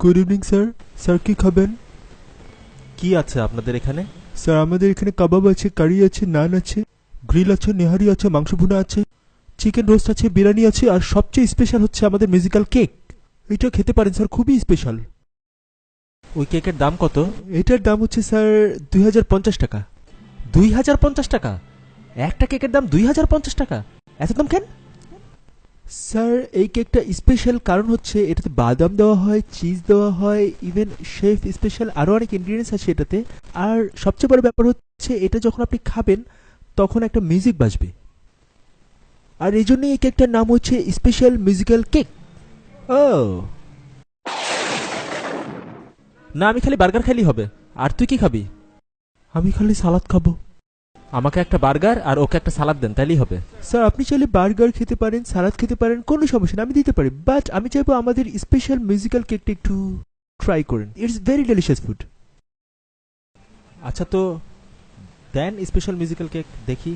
Good evening sir sir কি খাবেন? কি আছে আপনাদের এখানে? স্যার আমাদের এখানে কাবাব আছে কারি আছে নান আছে গ্রিল আছে নেহারি আছে মাংস ভুনা আছে চিকেন রোস্ট আছে বিরিয়ানি আছে আর সবচেয়ে স্পেশাল হচ্ছে আমাদের মিউজিক্যাল কেক এটা খেতে পারেন স্যার খুবই স্পেশাল ওই কেকের দাম কত? এটার দাম হচ্ছে স্যার দুই হাজার পঞ্চাশ টাকা। দুই হাজার পঞ্চাশ টাকা? একটা কেকের দাম দুই হাজার পঞ্চাশ টাকা? এত দাম কেন? স্যার এই কেকটা স্পেশাল কারণ হচ্ছে এটাতে বাদাম দেওয়া হয় চিজ দেওয়া হয় ইভেন শেফ স্পেশাল আরও অনেক ইনগ্রিডিয়েন্টস আছে এটাতে। আর সবচেয়ে বড় ব্যাপার হচ্ছে এটা যখন আপনি খাবেন, তখন একটা মিউজিক বাজবে। আর এই জন্যই এই কেকটার নাম হচ্ছে স্পেশাল মিউজিক্যাল কেক ও না, আমি খালি বার্গার খাইলেই হবে। আর তুই কি খাবি? আমি খালি সালাদ খাব। আমাকে একটা বার্গার আর ওকে একটা সালাদ দেন তাইলেই হবে। স্যার আপনি চাইলে বার্গার খেতে পারেন সালাদ খেতে পারেন কোনো সমস্যা না আমি দিতে পারি। বাট আমি চাইব আমাদের স্পেশাল মিউজিক্যাল কেকটা একটু ট্রাই করেন। ইটস ভেরি ডেলিশিয়াস ফুড আচ্ছা তো দেন স্পেশাল মিউজিক্যাল কেক দেখি।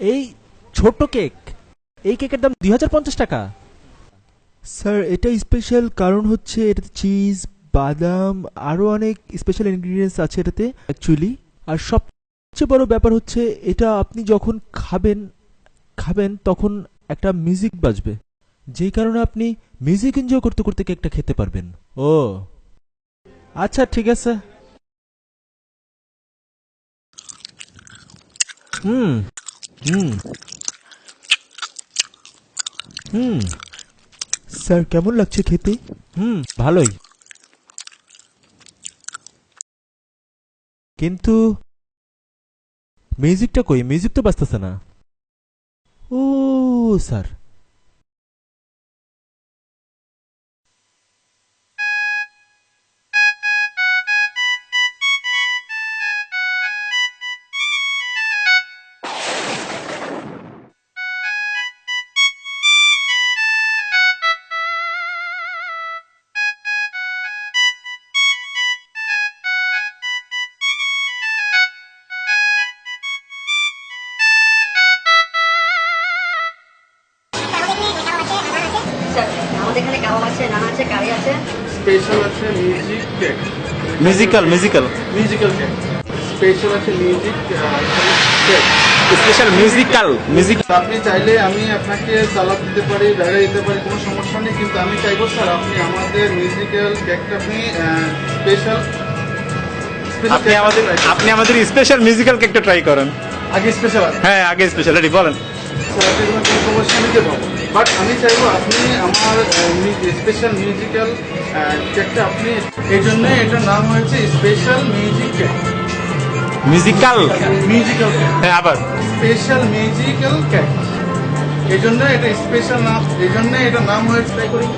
এই ছোট কেক। এই কেকের দাম দুই হাজার পঞ্চাশ টাকা। স্যার, এটা স্পেশাল কারণ হচ্ছে এটাতে চিজ, বাদাম আরও অনেক স্পেশাল ইনগ্রিডিয়েন্টস আছে এটাতে, অ্যাকচুয়ালি। আর সবচেয়ে বড় ব্যাপার হচ্ছে, এটা আপনি যখন খাবেন খাবেন তখন একটা মিউজিক বাজবে। যেই কারণে আপনি মিউজিক এনজয় করতে করতে কেকটা খেতে পারবেন। ও। আচ্ছা ঠিক আছে। হুম। হুম। হুম। স্যার কেমন লাগছে খেতে? হুম ভালোই। কিন্তু মিউজিকটা কই? মিউজিক তো বাজতেছে না। ও স্যার। স্যার আমাদের এখানে কাবাব আছে নান আছে কারি আছে? স্পেশাল আছে music cake musical musical musical cake special আছে music cake special musical music আপনি চাইলে আমি আপনাকে সালাদ দিতে পারি ডায়রা দিতে পারি কোনো সমস্যা নেই কিন্তু আমি চাইব স্যার আপনি আমাদের মিউজিক্যাল কেকটা আপনি স্পেশাল আপনি আমাদের আপনি আমাদের স্পেশাল মিউজিক্যাল কেকটা ট্রাই করেন। আগে স্পেশাল হ্যাঁ আগে স্পেশাল রেডি বলেন। স্যার আপনি কোনো সমস্যা নিতে পারব বাট আমি চাইব আপনি আমার স্পেশাল মিউজিক্যাল কেকটা আপনি এই জন্য এটার নাম হয়েছে special music cake musical musical হ্যাঁ আবার। স্পেশাল মিউজিক্যাল কেক এই জন্য এটা স্পেশাল নাম এই জন্য এটা নাম হয়েছে তাই করি।